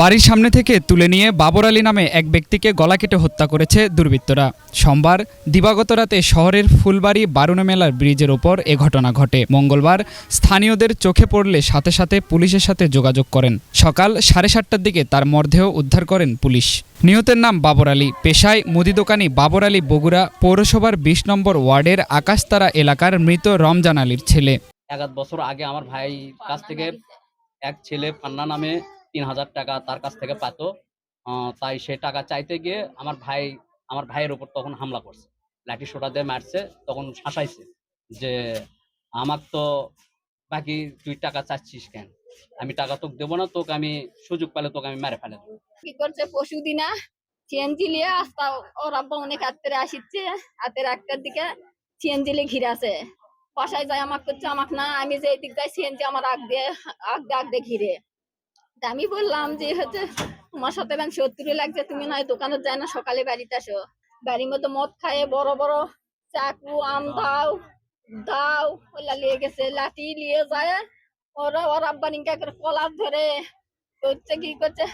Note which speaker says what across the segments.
Speaker 1: বাড়ির সামনে থেকে তুলে নিয়ে বাবর আলী নামে এক ব্যক্তিকে গলা কেটে হত্যা করেছে দুর্বৃত্তরা। সোমবার দিবাগত রাতে শহরের ফুলবাড়ি বারুণা মেলার ব্রিজের ওপর এ ঘটনা ঘটে। মঙ্গলবার স্থানীয়দের চোখে পড়লে সাথে সাথে পুলিশের সাথে যোগাযোগ করেন। সকাল সাড়ে সাতটার দিকে তার মরদেহ উদ্ধার করেন পুলিশ। নিহতের নাম বাবর আলী। পেশায় মুদি দোকানি বাবর আলী বগুড়া পৌরসভার বিশ নম্বর ওয়ার্ডের আকাশতারা এলাকার মৃত রমজান আলীর ছেলে।
Speaker 2: এক বছর আগে আমার ভাই কাছ থেকে এক ছেলে পান্না নামে তিন হাজার টাকা তার কাছ থেকে পাতো। তাই সে টাকা চাইতে গিয়ে আমার ভাই, আমার ভাইয়ের উপর তখন হামলা করছে। লাঠি সোটা দিয়ে মারছে, তখন শাসাইছে যে আমার তো বাকি তুই টাকা চাচ্ছিস কেন? আমি টাকা তোকে দেবো না, তোকে আমি সুযোগ পেলে তোকে আমি মেরে ফেলে দেবো।
Speaker 3: কি করছে পশু দিনা? সিএনজি লিয়ে আস্তা ওর অনেক হাতের আসিচ্ছে, হাতের একটার দিকে সিএনজি লিয়ে ঘিরে আছে। বাসায় যায় আমাকে করছে আমাকে না আমি যে দিক যাই সিএনজি আমার আগ দিয়ে আগ দিয়ে আগ দিয়ে ঘিরে। আমি বললাম যে হচ্ছে তোমার সাথে ব্যান শত্রু লাগছে তুমি নয় দোকানে যায় না সকালে বাড়িতে আসো। বাড়ির মধ্যে মদ খায় বড় বড় চাকু আম দাও দাও ওলা লিয়ে গেছে লাঠি নিয়ে যায়। ওরা ওর আব্বা নিকা করে কলার ধরে করছে কি করছে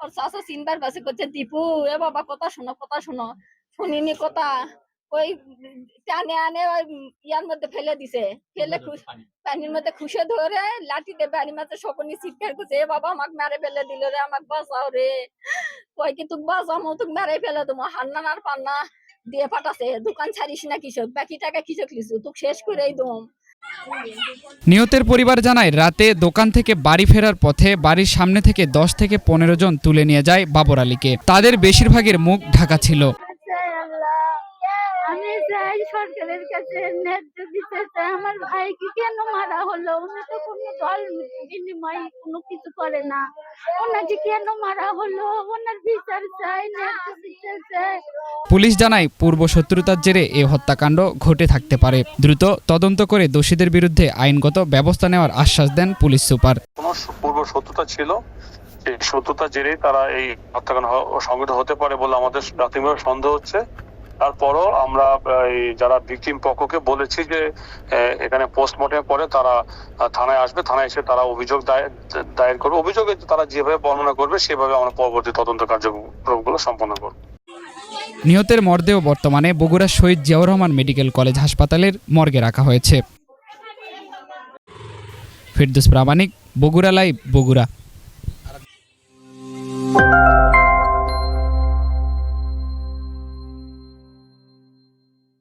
Speaker 3: ওর শাশু চিনবার পাশে করছে দীপু এ বাবা কথা শোনো কথা শোনো শুনিনি কথা। ওই টানে আনে ওই ইয়ার মধ্যে ফেলে দিছে। ফেলে পানির মধ্যে খুশে ধরে লাঠি দিয়ে বাড়ির মাঝে শকুনি চিৎকার করছে এ বাবা আমাকে মেরে ফেলে দিল রে আমাকে বাঁচাও রে। কই কি তুক বাঁচামো তুক মেরে ফেলে তোমা হান্না আর পান্না। দিয়ে পাঠাছে দোকান ছাড়িস না কৃষক বাকি টাকা কৃষক লিসু তুক শেষ করেই দম।
Speaker 1: নিহতের পরিবার জানায় রাতে দোকান থেকে বাড়ি ফেরার পথে বাড়ির সামনে থেকে দশ থেকে পনেরো জন তুলে নিয়ে যায় বাবর আলীকে। তাদের বেশিরভাগের মুখ ঢাকা ছিল।
Speaker 4: সরকারের কাছে ন্যায্য বিচার চাই আমার ভাইকে কেন মারা হলো? উনি তো কোনো দল বিনিময় কোনো কিছু করে না। ওনাকে কেন মারা হলো? ওনার বিচার চাই ন্যায্য বিচার চাই।
Speaker 1: পুলিশ জানায় পূর্ব শত্রুতার জেরে এ হত্যাকাণ্ড ঘটে থাকতে পারে। দ্রুত তদন্ত করে দোষীদের বিরুদ্ধে আইনগত ব্যবস্থা নেওয়ার আশ্বাস দেন পুলিশ সুপার।
Speaker 5: কোনো পূর্ব শত্রুতা ছিল? এই শত্রুতার জেরেই তারা এই হত্যাকাণ্ড সংঘটিত হতে পারে বলে আমাদের প্রাথমিকভাবে সন্দেহ হচ্ছে। তারপরও আমরা যারা ভিকটিম পক্ষকে বলেছি যে এখানে পোস্টমর্টম পরে তারা থানায় আসবে, থানায় এসে তারা অভিযোগ দায়ের করবে। অভিযোগে তারা যেভাবে বর্ণনা করবে, সেভাবে আমরা পরবর্তী তদন্ত কার্যক্রমগুলো সম্পন্ন করব।
Speaker 1: নিহতের মরদেহ বর্তমানে বগুড়া শহীদ জিয়াউর রহমান মেডিকেল কলেজ হাসপাতালের মর্গে রাখা হয়েছে। ফিরদুস প্রামাণিক, বগুড়া লাইভ, বগুড়া।